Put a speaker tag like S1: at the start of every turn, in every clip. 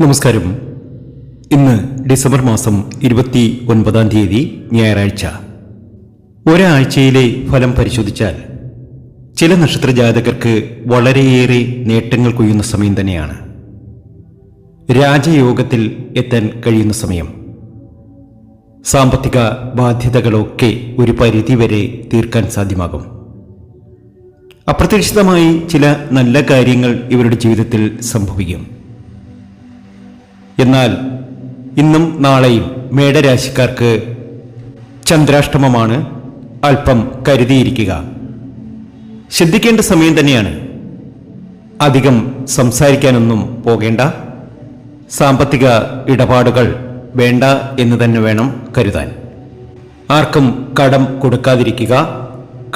S1: നമസ്കാരം. ഇന്ന് ഡിസംബർ മാസം ഇരുപത്തി ഒൻപതാം തീയതി ഞായറാഴ്ച. ഒരാഴ്ചയിലെ ഫലം പരിശോധിച്ചാൽ ചില നക്ഷത്ര ജാതകർക്ക് വളരെയേറെ നേട്ടങ്ങൾ കൊയ്യുന്ന സമയം തന്നെയാണ്. രാജയോഗത്തിൽ എത്താൻ കഴിയുന്ന സമയം. സാമ്പത്തിക ബാധ്യതകളൊക്കെ ഒരു പരിധിവരെ തീർക്കാൻ സാധ്യമാകും. അപ്രതീക്ഷിതമായി ചില നല്ല കാര്യങ്ങൾ ഇവരുടെ ജീവിതത്തിൽ സംഭവിക്കും. എന്നാൽ ഇന്നും നാളെയും മേടരാശിക്കാർക്ക് ചന്ദ്രാഷ്ടമമാണ് അല്പം കരുതിയിരിക്കുക. ശ്രദ്ധിക്കേണ്ട സമയം തന്നെയാണ്. അധികം സംസാരിക്കാനൊന്നും പോകേണ്ട. സാമ്പത്തിക ഇടപാടുകൾ വേണ്ട എന്ന് തന്നെ വേണം കരുതാൻ. ആർക്കും കടം കൊടുക്കാതിരിക്കുക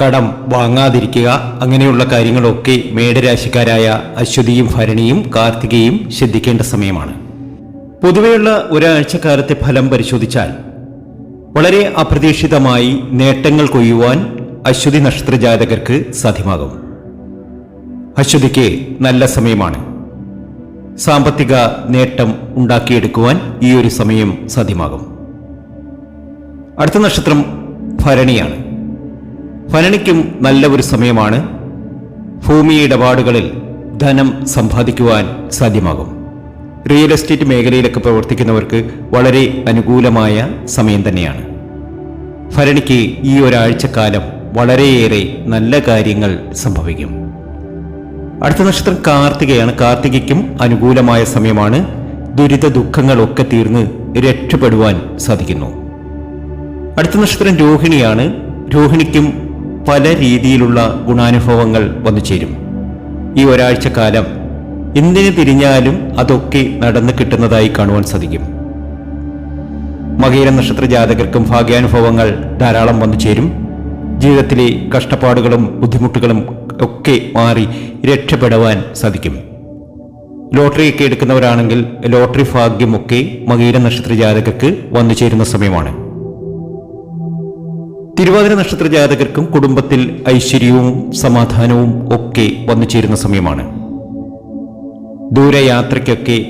S1: കടം വാങ്ങാതിരിക്കുക അങ്ങനെയുള്ള കാര്യങ്ങളൊക്കെ മേടരാശിക്കാരായ അശ്വതിയും ഭരണിയും കാർത്തികയും ശ്രദ്ധിക്കേണ്ട സമയമാണ്. പൊതുവെയുള്ള ഒരാഴ്ചക്കാലത്തെ ഫലം പരിശോധിച്ചാൽ വളരെ അപ്രതീക്ഷിതമായി നേട്ടങ്ങൾ കൊയ്യുവാൻ അശ്വതി നക്ഷത്ര ജാതകർക്ക് സാധ്യമാകും. അശ്വതിക്ക് നല്ല സമയമാണ്. സാമ്പത്തിക നേട്ടം ഉണ്ടാക്കിയെടുക്കുവാൻ ഈ ഒരു സമയം സാധ്യമാകും. അടുത്ത നക്ഷത്രം ഭരണിയാണ്. ഭരണിക്കും നല്ല ഒരു സമയമാണ്. ഭൂമി ഇടപാടുകളിൽ ധനം സമ്പാദിക്കുവാൻ സാധ്യമാകും. റിയൽ എസ്റ്റേറ്റ് മേഖലയിലൊക്കെ പ്രവർത്തിക്കുന്നവർക്ക് വളരെ അനുകൂലമായ സമയം തന്നെയാണ്. ഭരണിക്ക് ഈ ഒരാഴ്ചക്കാലം വളരെയേറെ നല്ല കാര്യങ്ങൾ സംഭവിക്കും. അടുത്ത നക്ഷത്രം കാർത്തികയാണ്. കാർത്തികയ്ക്കും അനുകൂലമായ സമയമാണ്. ദുരിത ദുഃഖങ്ങളൊക്കെ തീർന്ന് രക്ഷപ്പെടുവാൻ സാധിക്കുന്നു. അടുത്ത നക്ഷത്രം രോഹിണിയാണ്. രോഹിണിക്കും പല രീതിയിലുള്ള ഗുണാനുഭവങ്ങൾ വന്നു ചേരും ഈ ഒരാഴ്ചക്കാലം എന്തിനു തിരിഞ്ഞാലും അതൊക്കെ നടന്നു കിട്ടുന്നതായി കാണുവാൻ സാധിക്കും. മകീര നക്ഷത്ര ജാതകർക്കും ഭാഗ്യാനുഭവങ്ങൾ ധാരാളം വന്നു ചേരും. ജീവിതത്തിലെ കഷ്ടപ്പാടുകളും ബുദ്ധിമുട്ടുകളും ഒക്കെ മാറി രക്ഷപ്പെടുവാൻ സാധിക്കും. ലോട്ടറിയൊക്കെ എടുക്കുന്നവരാണെങ്കിൽ ലോട്ടറി ഭാഗ്യമൊക്കെ മകീര നക്ഷത്ര ജാതകർക്ക് വന്നു ചേരുന്ന സമയമാണ്. തിരുവാതിര നക്ഷത്ര ജാതകർക്കും കുടുംബത്തിൽ ഐശ്വര്യവും സമാധാനവും ഒക്കെ വന്നു ചേരുന്ന സമയമാണ്. ദൂരയാത്രയ്ക്കൊക്കെ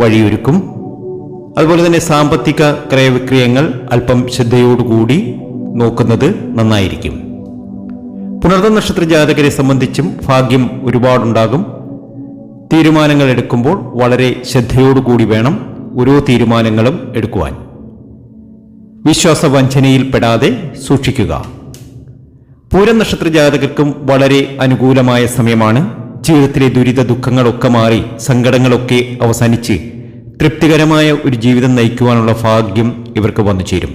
S1: വഴിയൊരുക്കും. അതുപോലെ തന്നെ സാമ്പത്തിക ക്രയവിക്രയങ്ങൾ അല്പം ശ്രദ്ധയോടുകൂടി നോക്കുന്നത് നന്നായിരിക്കും. പുണർന്ന നക്ഷത്ര ജാതകരെ സംബന്ധിച്ചും ഭാഗ്യം ഒരുപാടുണ്ടാകും. തീരുമാനങ്ങൾ എടുക്കുമ്പോൾ വളരെ ശ്രദ്ധയോടുകൂടി വേണം ഓരോ തീരുമാനങ്ങളും എടുക്കുവാൻ. വിശ്വാസവഞ്ചനയിൽ പെടാതെ സൂക്ഷിക്കുക. പൂരം നക്ഷത്ര ജാതകർക്കും വളരെ അനുകൂലമായ സമയമാണ്. ജീവിതത്തിലെ ദുരിത ദുഃഖങ്ങളൊക്കെ മാറി സങ്കടങ്ങളൊക്കെ അവസാനിച്ച് തൃപ്തികരമായ ഒരു ജീവിതം നയിക്കുവാനുള്ള ഭാഗ്യം ഇവർക്ക് വന്നു ചേരും.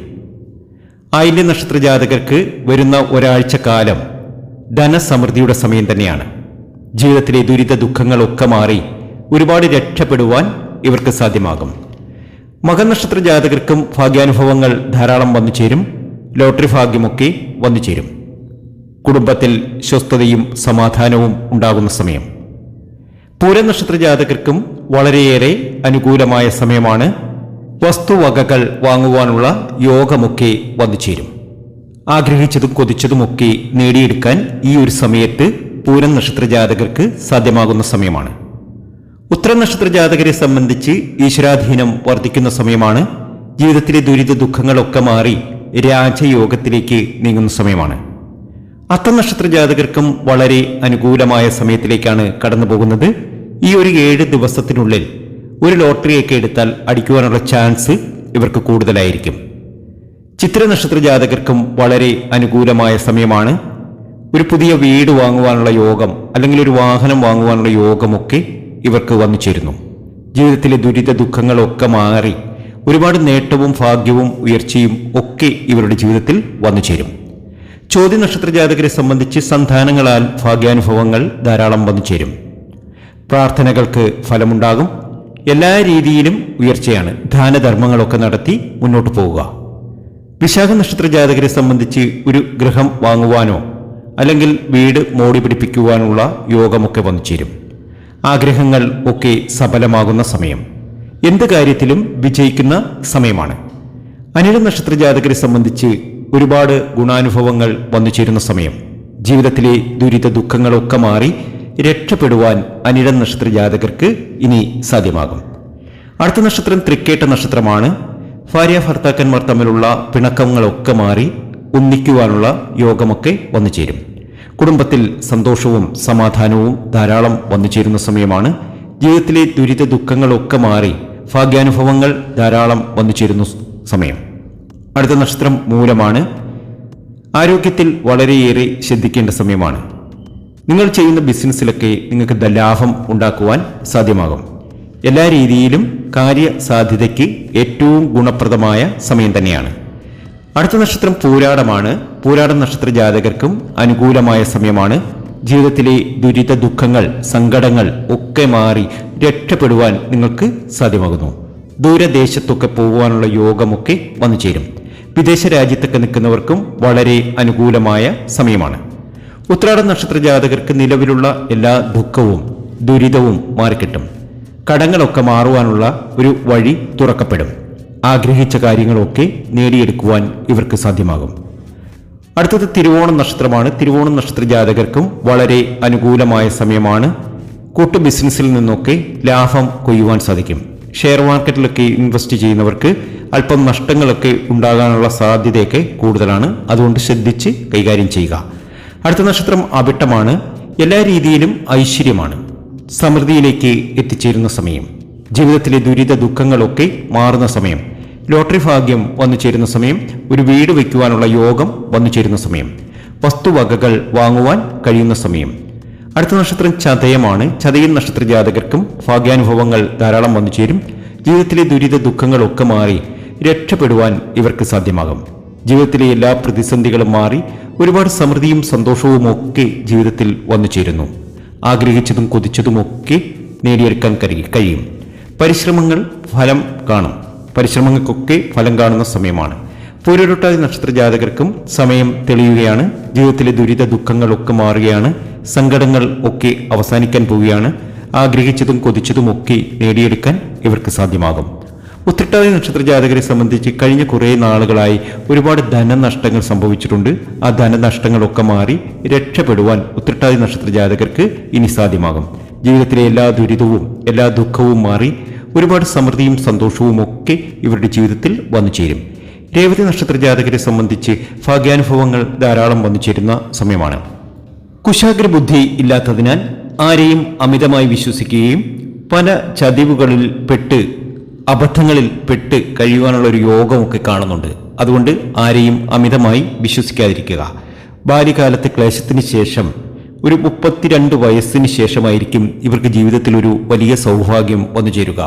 S1: ആയില്യ നക്ഷത്ര ജാതകർക്ക് വരുന്ന ഒരാഴ്ച കാലം ധനസമൃദ്ധിയുടെ സമയം തന്നെയാണ്. ജീവിതത്തിലെ ദുരിത ദുഃഖങ്ങളൊക്കെ മാറി ഒരുപാട് രക്ഷപ്പെടുവാൻ ഇവർക്ക് സാധ്യമാകും. മകനക്ഷത്ര ജാതകർക്കും ഭാഗ്യാനുഭവങ്ങൾ ധാരാളം വന്നു ചേരും. ലോട്ടറി ഭാഗ്യമൊക്കെ വന്നു ചേരും. കുടുംബത്തിൽ സ്വസ്ഥതയും സമാധാനവും ഉണ്ടാകുന്ന സമയം. പൂരനക്ഷത്ര ജാതകർക്കും വളരെയേറെ അനുകൂലമായ സമയമാണ് വസ്തുവകകൾ വാങ്ങുവാനുള്ള യോഗമൊക്കെ വന്നു ചേരും. ആഗ്രഹിച്ചതും കൊതിച്ചതുമൊക്കെ നേടിയെടുക്കാൻ ഈ ഒരു സമയത്ത് പൂരം നക്ഷത്ര ജാതകർക്ക് സാധ്യമാകുന്ന സമയമാണ്. ഉത്തര നക്ഷത്ര ജാതകരെ സംബന്ധിച്ച് ഈശ്വരാധീനം വർദ്ധിക്കുന്ന സമയമാണ്. ജീവിതത്തിലെ ദുരിത ദുഃഖങ്ങളൊക്കെ മാറി രാജയോഗത്തിലേക്ക് നീങ്ങുന്ന സമയമാണ്. അത്ത നക്ഷത്ര ജാതകർക്കും വളരെ അനുകൂലമായ സമയത്തിലേക്കാണ് കടന്നു പോകുന്നത് ഈ ഒരു ഏഴ് ദിവസത്തിനുള്ളിൽ ഒരു ലോട്ടറിയൊക്കെ എടുത്താൽ അടിക്കുവാനുള്ള ചാൻസ് ഇവർക്ക് കൂടുതലായിരിക്കും. ചിത്ര നക്ഷത്ര ജാതകർക്കും വളരെ അനുകൂലമായ സമയമാണ്. ഒരു പുതിയ വീട് വാങ്ങുവാനുള്ള യോഗം അല്ലെങ്കിൽ ഒരു വാഹനം വാങ്ങുവാനുള്ള യോഗമൊക്കെ ഇവർക്ക് വന്നു ചേരുന്നു. ജീവിതത്തിലെ ദുരിത ദുഃഖങ്ങളൊക്കെ മാറി ഒരുപാട് നേട്ടവും ഭാഗ്യവും ഉയർച്ചയും ഒക്കെ ഇവരുടെ ജീവിതത്തിൽ വന്നു ചേരും. ചോദ്യ നക്ഷത്ര ജാതകരെ സംബന്ധിച്ച് സന്താനങ്ങളാൽ ഭാഗ്യാനുഭവങ്ങൾ ധാരാളം വന്നു ചേരും. പ്രാർത്ഥനകൾക്ക് ഫലമുണ്ടാകും. എല്ലാ രീതിയിലും ഉയർച്ചയാണ്. ദാനധർമ്മങ്ങളൊക്കെ നടത്തി മുന്നോട്ട് പോവുക. വിശാഖ നക്ഷത്ര ജാതകരെ സംബന്ധിച്ച് ഒരു ഗ്രഹം വാങ്ങുവാനോ അല്ലെങ്കിൽ വീട് മോടി പിടിപ്പിക്കുവാനുള്ള യോഗമൊക്കെ വന്നു ചേരും. ആഗ്രഹങ്ങൾ ഒക്കെ സഫലമാകുന്ന സമയം. എന്ത് കാര്യത്തിലും വിജയിക്കുന്ന സമയമാണ്. അനിഴ നക്ഷത്ര ജാതകരെ സംബന്ധിച്ച് ഒരുപാട് ഗുണാനുഭവങ്ങൾ വന്നു ചേരുന്ന സമയം. ജീവിതത്തിലെ ദുരിത ദുഃഖങ്ങളൊക്കെ മാറി രക്ഷപ്പെടുവാൻ അനിഴ നക്ഷത്ര ജാതകർക്ക് ഇനി സാധ്യമാകും. അടുത്ത നക്ഷത്രം തൃക്കേട്ട നക്ഷത്രമാണ്. ഭാര്യ ഭർത്താക്കന്മാർ തമ്മിലുള്ള പിണക്കങ്ങളൊക്കെ മാറി ഒന്നിക്കുവാനുള്ള യോഗമൊക്കെ വന്നു ചേരും കുടുംബത്തിൽ സന്തോഷവും സമാധാനവും ധാരാളം വന്നു ചേരുന്ന സമയമാണ്. ജീവിതത്തിലെ ദുരിത ദുഃഖങ്ങളൊക്കെ മാറി ഭാഗ്യാനുഭവങ്ങൾ ധാരാളം വന്നു ചേരുന്ന സമയം. അടുത്ത നക്ഷത്രം മൂലമാണ്. ആരോഗ്യത്തിൽ വളരെയേറെ ശ്രദ്ധിക്കേണ്ട സമയമാണ്. നിങ്ങൾ ചെയ്യുന്ന ബിസിനസ്സിലൊക്കെ നിങ്ങൾക്ക് ലാഭം ഉണ്ടാക്കുവാൻ സാധ്യമാകും. എല്ലാ രീതിയിലും കാര്യസാധ്യതയ്ക്ക് ഏറ്റവും ഗുണപ്രദമായ സമയം തന്നെയാണ്. അടുത്ത നക്ഷത്രം പൂരാടമാണ്. പൂരാട നക്ഷത്ര ജാതകർക്കും അനുകൂലമായ സമയമാണ്. ജീവിതത്തിലെ ദുരിത ദുഃഖങ്ങൾ സങ്കടങ്ങൾ ഒക്കെ മാറി രക്ഷപ്പെടുവാൻ നിങ്ങൾക്ക് സാധ്യമാകുന്നു. ദൂരദേശത്തൊക്കെ പോകുവാനുള്ള യോഗമൊക്കെ വന്നു ചേരും വിദേശ രാജ്യത്തൊക്കെ നിൽക്കുന്നവർക്കും വളരെ അനുകൂലമായ സമയമാണ്. ഉത്രാട നക്ഷത്ര ജാതകർക്ക് നിലവിലുള്ള എല്ലാ ദുഃഖവും ദുരിതവും മാറിക്കിട്ടും. കടങ്ങളൊക്കെ മാറുവാനുള്ള ഒരു വഴി തുറക്കപ്പെടും. ആഗ്രഹിച്ച കാര്യങ്ങളൊക്കെ നേടിയെടുക്കുവാൻ ഇവർക്ക് സാധ്യമാകും. അടുത്തത് തിരുവോണം നക്ഷത്രമാണ്. തിരുവോണം നക്ഷത്ര ജാതകർക്കും വളരെ അനുകൂലമായ സമയമാണ്. കൂട്ടു ബിസിനസ്സിൽ നിന്നൊക്കെ ലാഭം കൊയ്യുവാൻ സാധിക്കും. ഷെയർ മാർക്കറ്റിലൊക്കെ ഇൻവെസ്റ്റ് ചെയ്യുന്നവർക്ക് അല്പം നഷ്ടങ്ങളൊക്കെ ഉണ്ടാകാനുള്ള സാധ്യതയൊക്കെ കൂടുതലാണ്. അതുകൊണ്ട് ശ്രദ്ധിച്ച് കൈകാര്യം ചെയ്യുക. അടുത്ത നക്ഷത്രം അവിട്ടമാണ്. എല്ലാ രീതിയിലും ഐശ്വര്യമാണ്. സമൃദ്ധിയിലേക്ക് എത്തിച്ചേരുന്ന സമയം. ജീവിതത്തിലെ ദുരിത ദുഃഖങ്ങളൊക്കെ മാറുന്ന സമയം. ലോട്ടറി ഭാഗ്യം വന്നു ചേരുന്ന സമയം. ഒരു വീട് വയ്ക്കുവാനുള്ള യോഗം വന്നു ചേരുന്ന സമയം. വസ്തുവകകൾ വാങ്ങുവാൻ കഴിയുന്ന സമയം. അടുത്ത നക്ഷത്രം ചതയമാണ്. ചതയൻ നക്ഷത്ര ജാതകർക്കും ഭാഗ്യാനുഭവങ്ങൾ ധാരാളം വന്നു ചേരും. ജീവിതത്തിലെ ദുരിത ദുഃഖങ്ങളൊക്കെ മാറി. രക്ഷപ്പെടുവാൻ ഇവർക്ക് സാധ്യമാകും. ജീവിതത്തിലെ എല്ലാ പ്രതിസന്ധികളും മാറി ഒരുപാട് സമൃദ്ധിയും സന്തോഷവും ഒക്കെ ജീവിതത്തിൽ വന്നു ചേരുന്നു. ആഗ്രഹിച്ചതും കൊതിച്ചതുമൊക്കെ നേടിയെടുക്കാൻ കഴി- കഴിയും. പരിശ്രമങ്ങൾ ഫലം കാണും. പരിശ്രമങ്ങൾക്കൊക്കെ ഫലം കാണുന്ന സമയമാണ്. പൂരൊരുട്ടാതി നക്ഷത്ര ജാതകർക്കും സമയം തെളിയുകയാണ്. ജീവിതത്തിലെ ദുരിത ദുഃഖങ്ങളൊക്കെ മാറുകയാണ്. സങ്കടങ്ങൾ ഒക്കെ അവസാനിക്കാൻ പോവുകയാണ്. ആഗ്രഹിച്ചതും കൊതിച്ചതും ഒക്കെ നേടിയെടുക്കാൻ ഇവർക്ക് സാധ്യമാകും. ഉത്രട്ടാതി നക്ഷത്ര ജാതകരെ സംബന്ധിച്ച് കഴിഞ്ഞ കുറേ നാളുകളായി ഒരുപാട് ധനനഷ്ടങ്ങൾ സംഭവിച്ചിട്ടുണ്ട്. ആ ധനനഷ്ടങ്ങളൊക്കെ മാറി രക്ഷപ്പെടുവാൻ ഉത്രട്ടാതി നക്ഷത്ര ജാതകർക്ക് ഇനി സാധ്യമാകും. ജീവിതത്തിലെ എല്ലാ ദുരിതവും എല്ലാ ദുഃഖവും മാറി ഒരുപാട് സമൃദ്ധിയും സന്തോഷവും ഒക്കെ ഇവരുടെ ജീവിതത്തിൽ വന്നു ചേരും. രേവതി നക്ഷത്ര ജാതകരെ സംബന്ധിച്ച് ഭാഗ്യാനുഭവങ്ങൾ ധാരാളം വന്നു ചേരുന്ന സമയമാണ്. കുശാഗ്ര ബുദ്ധി ഇല്ലാത്തതിനാൽ ആരെയും അമിതമായി വിശ്വസിക്കുകയും പല ചതിവുകളിൽ പെട്ട് അബദ്ധങ്ങളിൽ പെട്ട് കഴിയുവാനുള്ള ഒരു യോഗമൊക്കെ കാണുന്നുണ്ട്. അതുകൊണ്ട് ആരെയും അമിതമായി വിശ്വസിക്കാതിരിക്കുക. ബാല്യകാലത്തെ ക്ലേശത്തിന് ശേഷം ഒരു മുപ്പത്തിരണ്ട് വയസ്സിന് ശേഷമായിരിക്കും ഇവർക്ക് ജീവിതത്തിൽ ഒരു വലിയ സൗഭാഗ്യം വന്നു ചേരുക.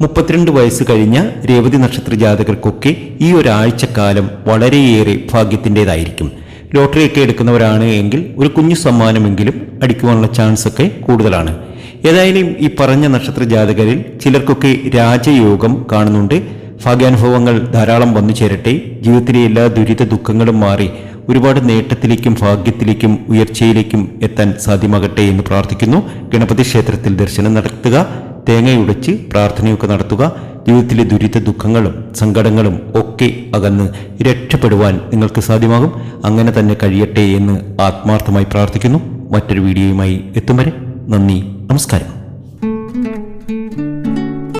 S1: മുപ്പത്തിരണ്ട് വയസ്സ് കഴിഞ്ഞ രേവതി നക്ഷത്ര ജാതകർക്കൊക്കെ ഈ ഒരാഴ്ചക്കാലം വളരെയേറെ ഭാഗ്യത്തിന്റെതായിരിക്കും. ലോട്ടറിയൊക്കെ എടുക്കുന്നവരാണ് എങ്കിൽ ഒരു കുഞ്ഞു സമ്മാനമെങ്കിലും അടിക്കുവാനുള്ള ചാൻസ് ഒക്കെ കൂടുതലാണ്. ഏതായാലും ഈ പറഞ്ഞ നക്ഷത്ര ജാതകരിൽ ചിലർക്കൊക്കെ രാജയോഗം കാണുന്നുണ്ട്. ഭാഗ്യാനുഭവങ്ങൾ ധാരാളം വന്നു ചേരട്ടെ. ജീവിതത്തിലെ എല്ലാ ദുരിത ദുഃഖങ്ങളും മാറി ഒരുപാട് നേട്ടത്തിലേക്കും ഭാഗ്യത്തിലേക്കും ഉയർച്ചയിലേക്കും എത്താൻ സാധ്യമാകട്ടെ എന്ന് പ്രാർത്ഥിക്കുന്നു. ഗണപതി ക്ഷേത്രത്തിൽ ദർശനം നടത്തുക. തേങ്ങയുടച്ച് പ്രാർത്ഥനയൊക്കെ നടത്തുക. ജീവിതത്തിലെ ദുരിത ദുഃഖങ്ങളും സങ്കടങ്ങളും ഒക്കെ അകന്ന് രക്ഷപ്പെടുവാൻ നിങ്ങൾക്ക് സാധ്യമാകും. അങ്ങനെ തന്നെ കഴിയട്ടെ എന്ന് ആത്മാർത്ഥമായി പ്രാർത്ഥിക്കുന്നു. മറ്റൊരു വീഡിയോയുമായി എത്തും വരെ നന്ദി. നമസ്കാരം.